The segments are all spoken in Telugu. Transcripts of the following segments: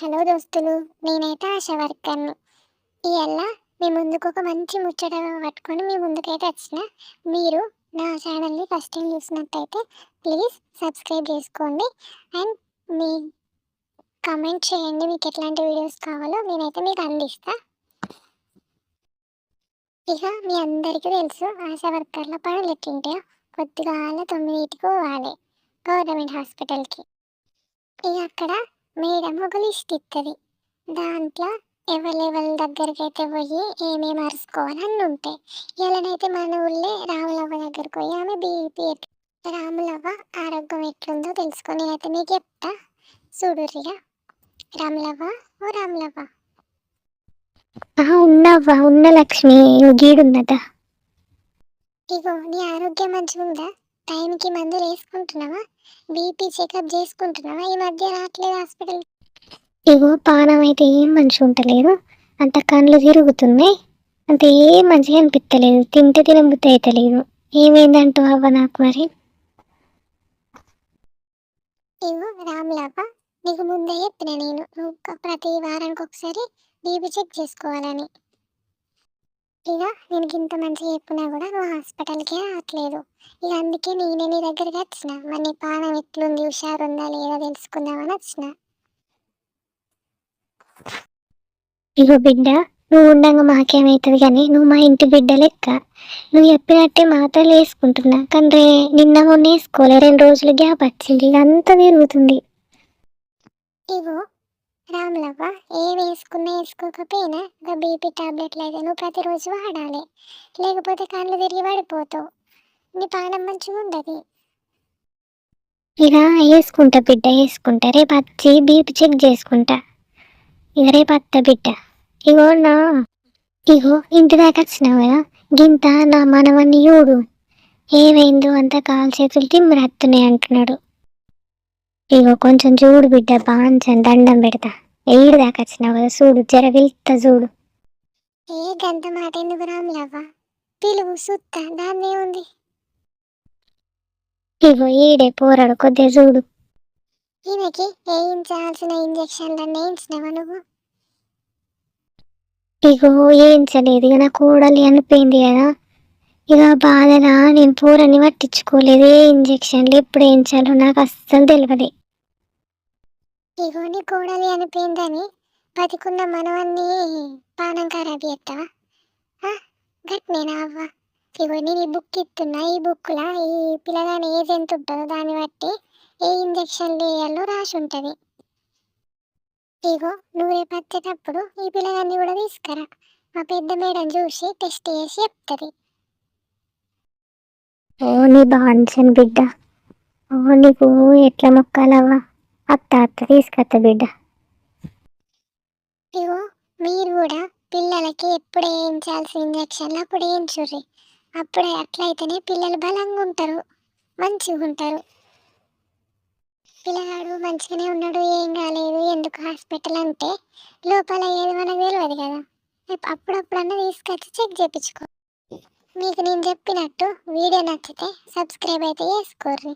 హలో దోస్తులు నేనైతే ఆశా వర్కర్ను. ఇవాళ మీ ముందుకు ఒక మంచి ముచ్చట పట్టుకొని మీ ముందుకైతే వచ్చిన మీరు నా ఛానల్ని ఫస్ట్ టైం చూసినట్టయితే ప్లీజ్ సబ్స్క్రైబ్ చేసుకోండి. అండ్ మీ కమెంట్ చేయండి మీకు ఎట్లాంటి వీడియోస్ కావాలో నేనైతే మీకు అందిస్తా. ఇక మీ అందరికీ తెలుసు ఆశా వర్కర్ల పనులు ఎట్లుంటాయో. కొద్దిగా తొమ్మిదింటికి పోవాలి గవర్నమెంట్ హాస్పిటల్కి. ఇక అక్కడ మేడం ఒక లిస్ట్ ఇస్తుంది దాంట్లో ఎవరెవరి దగ్గరికి అయితే పోయి ఏమేమి అరుచుకోవాలి అన్నీ ఉంటాయి ఇలానైతే మన ఊళ్ళే రాములవ్వ దగ్గరికి పోయి ఆమె బీపీ రాములవ్వ ఆరోగ్యం ఎట్లుందో తెలుసుకొని నేనైతే మీకు చెప్తా. చూడుర్రిగా రాములవ్వ ఓ రాములవ్వ. ఉన్నవ్వ ఉన్న లక్ష్మి గీడున్నట ఇగో నీ ఆరోగ్యం మంచిగా ఉందా టైంకి మందులు వేసుకుంటున్నావా? BP checkup చేసుకుంటున్నావా? ఈ మధ్య రావట్లేదు హాస్పిటల్. ఇగో పానం అయితే ఏం మంచిగా ఉంటలేదు అంత కళ్ళు తిరుగుతున్నాయి. అంత ఏం మంచిగా అనిపిస్తలేదు తింటే తినబుద్ధి అవుతలేదు ఏమైందంటూ అవ్వ నాకు మరి? ఇగో రామ్లాప నీకు ముందే చెప్పిన నేను. నువ్వు ప్రతి వారానికి ఒకసారి బీపీ చెక్ చేసుకోవాలని. ఇక నేను ఇంత మంచిగా చెప్పినా కూడా నువ్వు హాస్పిటల్కే రావట్లేదు. ఇక అందుకే నేనే నీ దగ్గరికి వచ్చిన. మరి నీ పానం ఎట్లుంది? హుషారుందా? లేదా? తెలుసుకుందామని వచ్చిన. ఇగో బిడ్డ నువ్వు ఉండగా మాకేమవుతుంది కానీ నువ్వు మా ఇంటి బిడ్డ లెక్క. నువ్వు చెప్పినట్టే మాత్రలు వేసుకుంటున్నా కానీ రే నిన్న మొన్న వేసుకోలే. రెండు రోజులు గ్యాప్ వచ్చింది. ఇక అంతా తిరుగుతుంది ఇగో రాములవ్వ ఏ వేసుకున్నా వేసుకోకపోయినా ఒక బీపీ టాబ్లెట్లు అయితే నువ్వు ప్రతిరోజు వాడాలి. లేకపోతే కళ్ళు తిరిగి పడిపోతావు. నీ పానం మంచిగా ఉండదు. ఇక వేసుకుంటా బిడ్డ వేసుకుంటా. రేపు వచ్చి బీపీ చెక్ చేసుకుంటా. ఇక రేపు అత్త బిడ్డ. ఇగో నా ఇగో ఇంటి దాకా వచ్చినావు కదా. గింత నా మనవన్ని చూడు. ఏమైందో అంత కాలు చేతులు తిమ్మిరత్తున్నాయి అంటున్నాడు. ఇగో కొంచెం చూడు బిడ్డ బాంచని దండం పెడతా. ఏడు దాకా వచ్చినావు కదా చూడు జర వెళ్తా చూడు. ఏ గంత మాట ఎందుకు రాములవ్వ పిలువు సుత్త దాన్నే ఉంది. ఇగో ఈడే పోరాడు కొద్దిగా చూడు. ఈయనకి వేయించాల్సిన ఇంజక్షన్లన్నీ వేయించినావా నువ్వు? ఇగో వేయించలేదు ఇక నా కూడలి అనిపోయింది కదా. ఇక బాధలా నేను పూరని పట్టించుకోలేదు ఏ ఇంజక్షన్లు ఎప్పుడు వేయించాలో నాకు అస్సలు తెలియదు ఇగోని కోడలి అనిపోయిందని బతికున్న మనవన్ని పానం ఖరాబ్ చేస్తావా గట్నేనా అవ్వ? ఇగో నేను ఈ బుక్ ఇస్తున్నా ఈ బుక్లా ఈ పిల్లగాని ఏజ్ ఎంత ఉంటుందో దాన్ని బట్టి ఏ ఇంజక్షన్లు వేయాలో రాసి ఉంటుంది. ఇగో నువ్వు రేపు వచ్చేటప్పుడు ఈ పిల్లగాన్ని కూడా తీసుకురా. మా పెద్ద మేడం చూసి టెస్ట్ చేసి చెప్తుంది. ఓ నీ బాంచని బిడ్డ. ఓ నీకు ఎట్లా మొక్కాలవ్వా? అత్త అత్త తీసుకొత్త బిడ్డ. ఇగో మీరు కూడా పిల్లలకి ఎప్పుడు వేయించాల్సిన ఇంజక్షన్లు అప్పుడు వేయించుర్రి. అప్పుడే అట్లయితేనే పిల్లలు బలంగా ఉంటారు మంచిగా ఉంటారు. పిల్లగాడు మంచిగానే ఉన్నాడు ఏం కాలేదు ఎందుకు హాస్పిటల్ అంటే లోపల ఏది మనకు తెలియదు కదా. అప్పుడప్పుడన్నా తీసుకొచ్చి చెక్ చేయించుకో మీకు నేను చెప్పినట్టు వీడియో నచ్చితే సబ్స్క్రైబ్ అయితే చేసుకోర్రి.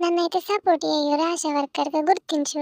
నన్ను అయితే సపోర్ట్ చేయరు ఆశా వర్కర్గా గుర్తించు